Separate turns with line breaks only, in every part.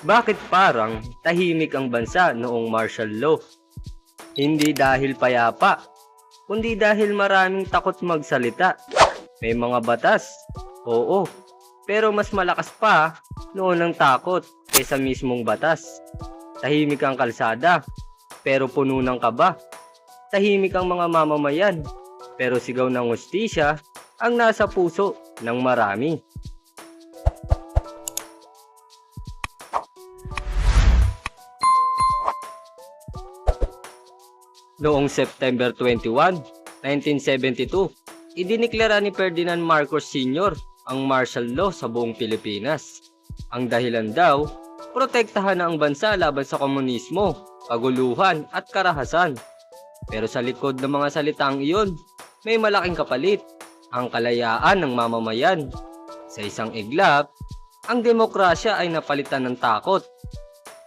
Bakit parang tahimik ang bansa noong martial law? Hindi dahil payapa, kundi dahil maraming takot magsalita. May mga batas, oo, pero mas malakas pa noon ang takot kaysa mismong batas. Tahimik ang kalsada, pero puno ng kaba. Tahimik ang mga mamamayan, pero sigaw ng hustisya ang nasa puso ng marami. Noong September 21, 1972, idiniklara ni Ferdinand Marcos Sr. ang martial law sa buong Pilipinas. Ang dahilan daw, protektahan na ang bansa laban sa komunismo, kaguluhan at karahasan. Pero sa likod ng mga salitang iyon, may malaking kapalit, ang kalayaan ng mamamayan. Sa isang iglap, ang demokrasya ay napalitan ng takot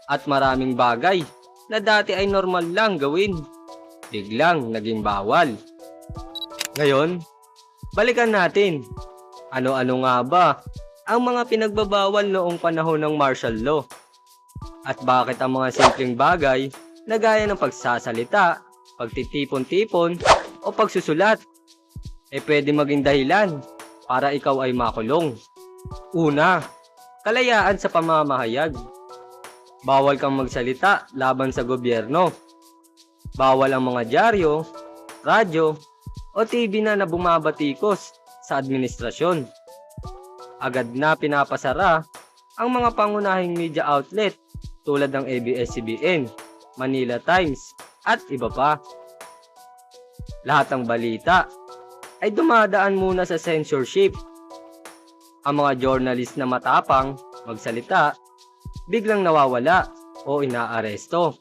at maraming bagay na dati ay normal lang gawin, biglang naging bawal. Ngayon, balikan natin. Ano-ano nga ba ang mga pinagbabawal noong panahon ng martial law? At bakit ang mga simpleng bagay na gaya ng pagsasalita, pagtitipon-tipon o pagsusulat eh pwede maging dahilan para ikaw ay makulong. Una, kalayaan sa pamamahayag. Bawal kang magsalita laban sa gobyerno. Bawal ang mga dyaryo, radyo, o TV na na bumabatikos sa administrasyon. Agad na pinapasara ang mga pangunahing media outlet tulad ng ABS-CBN, Manila Times, at iba pa. Lahat ng balita ay dumadaan muna sa censorship. Ang mga journalist na matapang magsalita, biglang nawawala o inaaresto.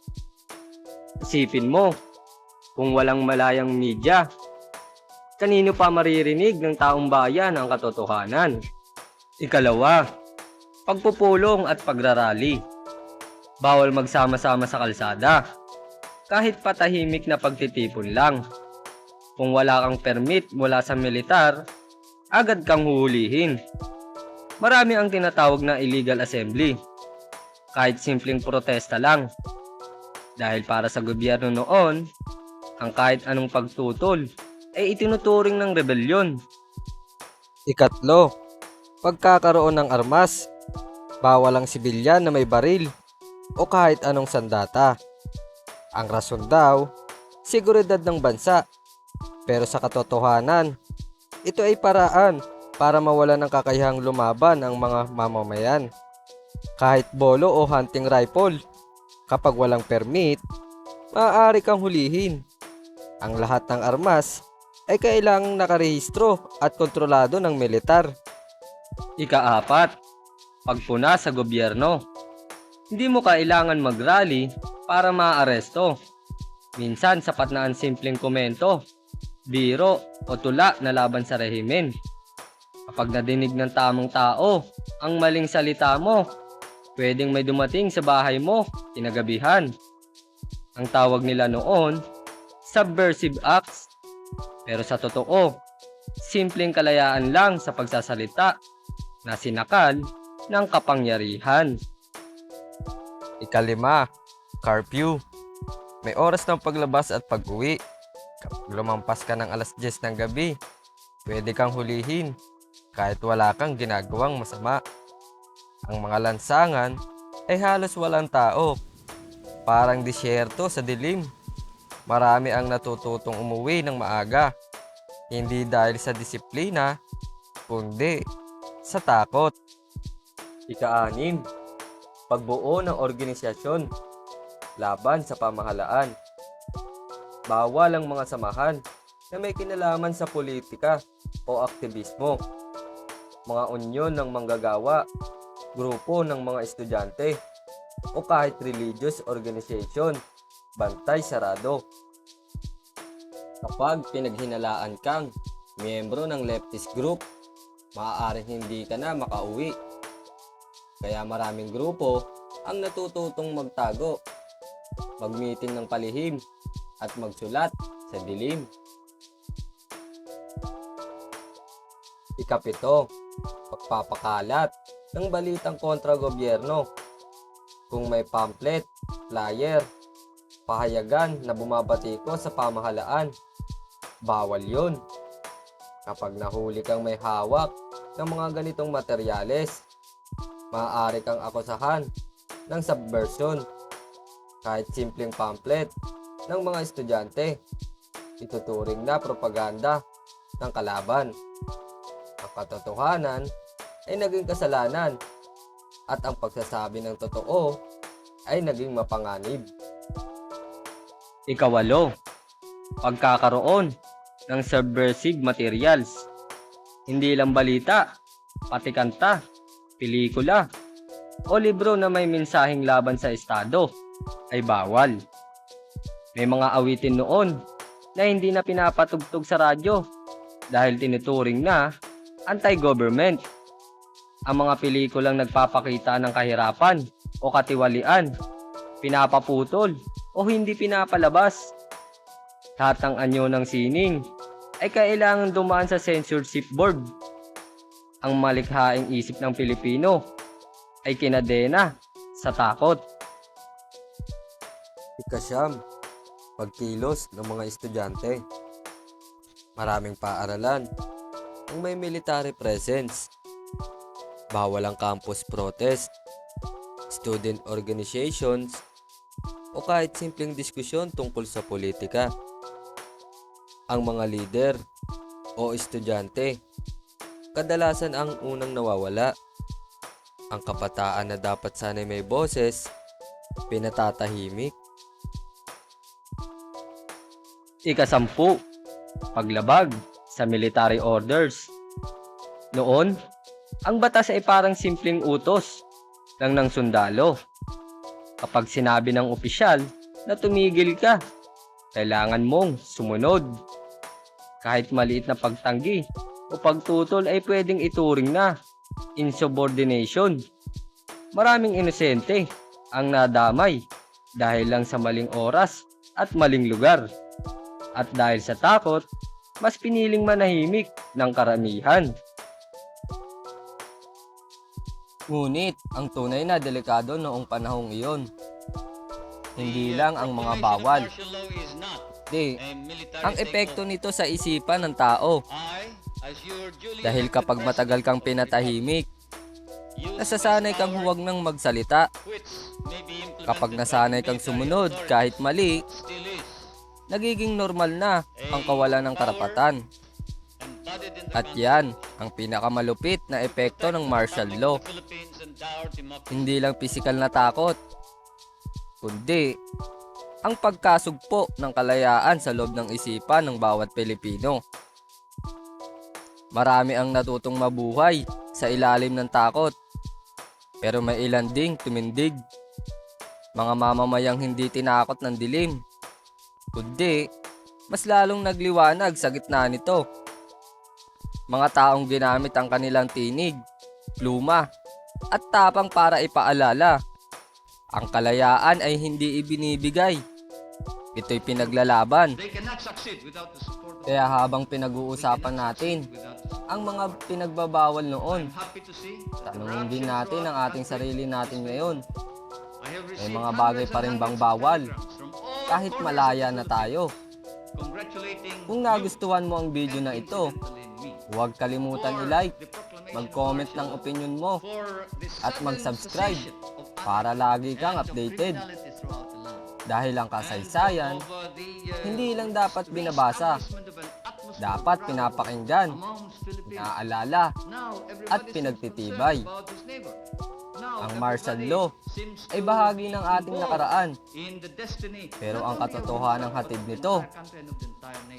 Isipin mo, kung walang malayang media, kanino pa maririnig ng taong bayan ang katotohanan? Ikalawa, pagpupulong at pagrarally. Bawal magsama-sama sa kalsada. Kahit patahimik na pagtitipon lang. Kung wala kang permit mula sa militar, agad kang huhulihin. Marami ang tinatawag na illegal assembly. Kahit simpleng protesta lang. Dahil para sa gobyerno noon, ang kahit anong pagtutol ay itinuturing ng rebelyon.
Ikatlo, pagkakaroon ng armas. Bawal ang sibilyan na may baril o kahit anong sandata. Ang rason daw, seguridad ng bansa. Pero sa katotohanan, ito ay paraan para mawala ng kakayahang lumaban ang mga mamamayan. Kahit bolo o hunting rifle, kapag walang permit, maaari kang hulihin. Ang lahat ng armas ay kailangang nakarehistro at kontrolado ng militar.
Ikaapat, pagpuna sa gobyerno. Hindi mo kailangan mag-rally para maaresto. Minsan sapat na ang simpleng komento, biro o tula na laban sa rehimen. Kapag nadinig ng tamang tao ang maling salita mo, pwedeng may dumating sa bahay mo kinagabihan. Ang tawag nila noon, subversive acts. Pero sa totoo, simpleng kalayaan lang sa pagsasalita na sinakal ng kapangyarihan.
Ikalima, curfew. May oras ng paglabas at pag-uwi. Kapag lumampas ka ng alas 10 ng gabi, pwede kang hulihin kahit wala kang ginagawang masama. Ang mga lansangan ay halos walang tao. Parang disyerto sa dilim. Marami ang natututong umuwi ng maaga. Hindi dahil sa disiplina, kundi sa takot.
Ika-anim, pagbuo ng organisasyon laban sa pamahalaan. Bawal ang mga samahan na may kinalaman sa politika o aktivismo. Mga unyon ng manggagawa, grupo ng mga estudyante, o kahit religious organization, bantay sarado. Kapag pinaghinalaan kang miyembro ng leftist group, maaaring hindi ka na makauwi. Kaya maraming grupo ang natututong magtago, mag-meeting ng palihim, at magsulat sa dilim. Ikapito, pagpapakalat ng balitang kontra gobyerno. Kung may pamphlet, flyer, pahayagan na bumabati ko sa pamahalaan, bawal yun. Kapag nahuli kang may hawak ng mga ganitong materyales, maaari kang akusahan ng subversion. Kahit simpleng pamphlet ng mga estudyante, ituturing na propaganda ng kalaban. Ang katotohanan ay naging kasalanan at ang pagsasabi ng totoo ay naging mapanganib.
Ikawalo, pagkakaroon ng subversive materials. Hindi lang balita, pati kanta, pelikula, o libro na may mensaheng laban sa Estado ay bawal. May mga awitin noon na hindi na pinapatugtog sa radyo dahil tinuturing na anti-government. Ang mga pelikulang nagpapakita ng kahirapan o katiwalian, pinapaputol o hindi pinapalabas. Lahat ng anyo ng sining ay kailangan dumaan sa censorship board. Ang malikhaing isip ng Pilipino ay kinadena sa takot.
Ikasyam, pagkilos ng mga estudyante. Maraming paaralan ang may military presence. Bawal ang campus protest, student organizations, o kahit simpleng diskusyon tungkol sa politika. Ang mga leader o estudyante, kadalasan ang unang nawawala. Ang kapataan na dapat sanay may boses, pinatatahimik.
Ikasampu, paglabag sa military orders. Noon, ang batas ay parang simpleng utos lang ng sundalo. Kapag sinabi ng opisyal na tumigil ka, kailangan mong sumunod. Kahit maliit na pagtanggi o pagtutol ay pwedeng ituring na insubordination. Maraming inosente ang nadamay dahil lang sa maling oras at maling lugar. At dahil sa takot, mas piniling manahimik ng karamihan.
Ngunit, ang tunay na delikado noong panahong iyon, hindi lang ang mga bawal, di, ang epekto nito sa isipan ng tao. Dahil kapag matagal kang pinatahimik, nasasanay kang huwag nang magsalita. Kapag nasanay kang sumunod kahit mali, nagiging normal na ang kawalan ng karapatan. At yan ang pinakamalupit na epekto ng martial law. Hindi lang pisikal na takot, kundi ang pagkasugpo ng kalayaan sa loob ng isipan ng bawat Pilipino. Marami ang natutong mabuhay sa ilalim ng takot, pero may ilan ding tumindig. Mga mamamayang hindi tinakot ng dilim, kundi mas lalong nagliwanag sa gitna nito. Mga taong ginamit ang kanilang tinig, pluma, at tapang para ipaalala. Ang kalayaan ay hindi ibinibigay. Ito'y pinaglalaban. Kaya habang pinag-uusapan natin ang mga pinagbabawal noon, tanungin din natin ang ating sarili natin ngayon. May mga bagay pa rin bang bawal? Kahit malaya na tayo. Kung nagustuhan mo ang video na ito, huwag kalimutan i-like, mag-comment ng opinion mo, at mag-subscribe para lagi kang updated. Dahil ang kasaysayan, hindi lang dapat binabasa, dapat pinapakinggan, naaalala, at pinagtitibay. Ang martial law ay bahagi ng ating nakaraan, pero ang katotohanan ng hatid nito,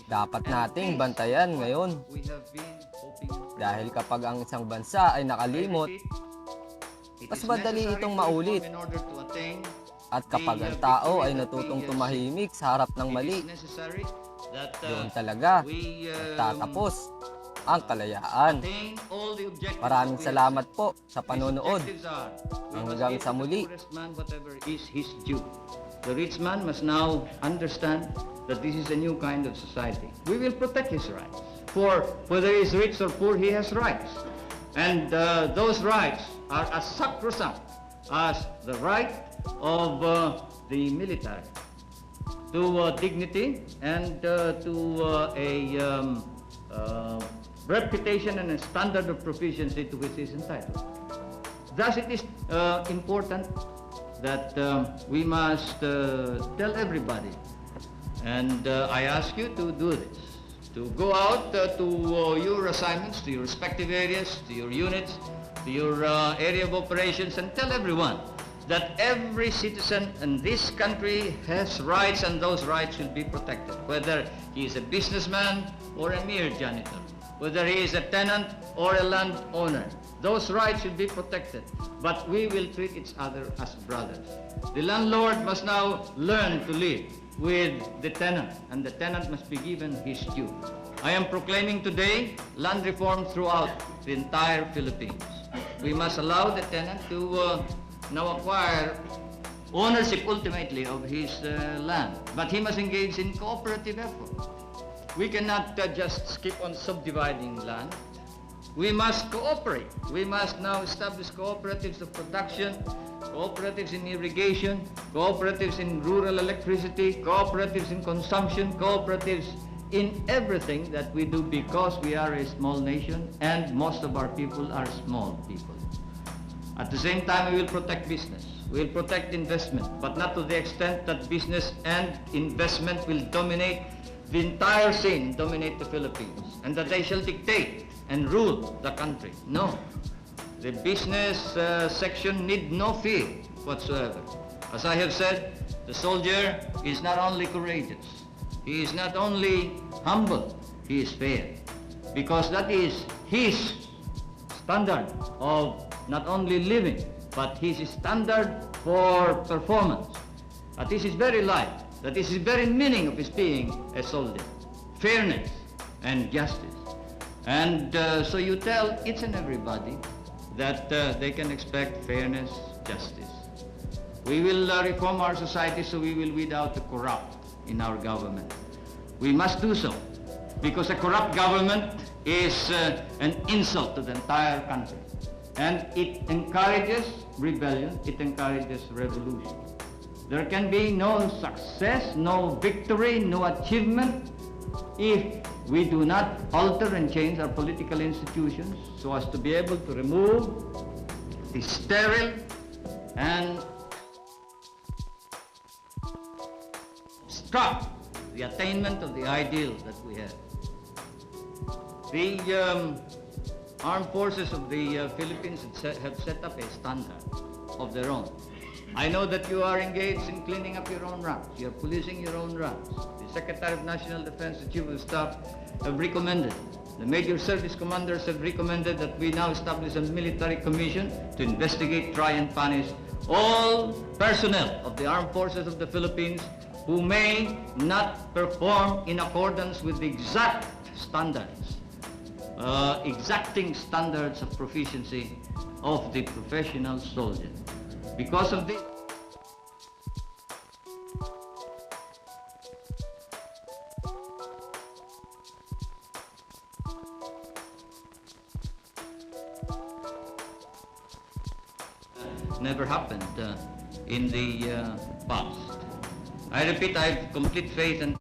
dapat nating bantayan ngayon. Dahil kapag ang isang bansa ay nakalimot, mas madali itong maulit. At kapag ang tao ay natutong tumahimik sa harap ng mali, doon talaga tatapos ang kalayaan. Maraming salamat po sa panonood. Hanggang sa muli.
The rich man must now understand that this is a new kind of society. We will protect his rights. For whether he is rich or poor, he has rights. And uh, those rights are as sacrosanct as the right of uh, the military to uh, dignity and uh, to uh, a um, uh, reputation and a standard of proficiency to which he is entitled. Thus, it is uh, important that uh, we must uh, tell everybody, and uh, I ask you to do this, to go out uh, to uh, your assignments, to your respective areas, to your units, to your area of operations, and tell everyone that every citizen in this country has rights and those rights will be protected, whether he is a businessman or a mere janitor, whether he is a tenant or a landowner. Those rights should be protected, but we will treat each other as brothers. The landlord must now learn to live with the tenant, and the tenant must be given his due. I am proclaiming today land reform throughout the entire Philippines. We must allow the tenant to uh, now acquire ownership ultimately of his uh, land, but he must engage in cooperative effort. We cannot uh, just keep on subdividing land. We must cooperate. We must now establish cooperatives of production, cooperatives in irrigation, cooperatives in rural electricity, cooperatives in consumption, cooperatives in everything that we do because we are a small nation and most of our people are small people. At the same time, we will protect business. We will protect investment, but not to the extent that business and investment will dominate the entire scene, dominate the Philippines, and that they shall dictate and rule the country. No. The business uh, section need no fear whatsoever. As I have said, the soldier is not only courageous, he is not only humble, he is fair. Because that is his standard of not only living, but his standard for performance. That is his very life. That is the very meaning of his being a soldier. Fairness and justice. And uh, so you tell each and everybody that uh, they can expect fairness, justice. We will uh, reform our society so we will weed out the corrupt in our government. We must do so because a corrupt government is uh, an insult to the entire country. And it encourages rebellion, it encourages revolution. There can be no success, no victory, no achievement if we do not alter and change our political institutions so as to be able to remove the sterile and stop the attainment of the ideal that we have. The um, armed forces of the uh, Philippines have set up a standard of their own. I know that you are engaged in cleaning up your own ranks. You are policing your own ranks. The Secretary of National Defense, the Chief of Staff have recommended, the major service commanders have recommended that we now establish a military commission to investigate, try and punish all personnel of the armed forces of the Philippines who may not perform in accordance with the exact standards uh, exacting standards of proficiency of the professional soldier. Because of this, never happened uh, in the uh, past. I repeat, I have complete faith and